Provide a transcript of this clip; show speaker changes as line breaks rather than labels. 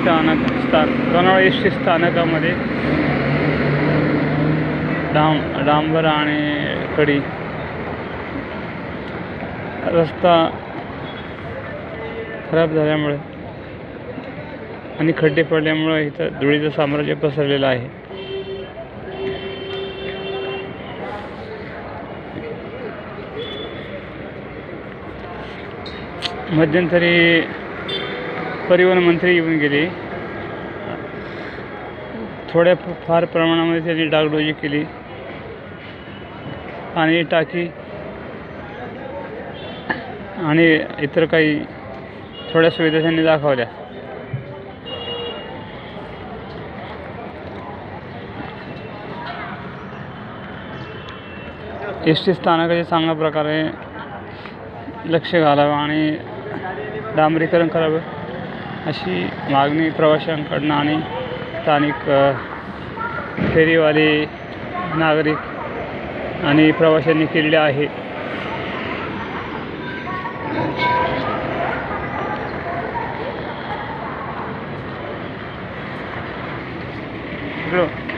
स्थानक स्थान Lonavala S T स्थानकामध्ये डाम डांबर आणि कडी. रस्ता खराब झाल्यामुळे आणि खड्डे पडल्यामुळे इथं धुळीचं साम्राज्य पसरलेलं आहे. मध्यंतरी परिवहन मंत्री येऊन गेले. थोड्या फार प्रमाणामध्ये त्यांनी डागडोजी केली. आणि टाकी आणि इतर काही थोड्या सुविधा त्यांनी दाखवल्या. एस टी स्थानकाचे चांगल्या प्रकारे लक्ष घालावं आणि डांबरीकरण करावं. अशी मागणी प्रवाशांकडनं आणि स्थानिक फेरीवाले नागरिक आणि प्रवाशांनी केलेली आहे इकडं.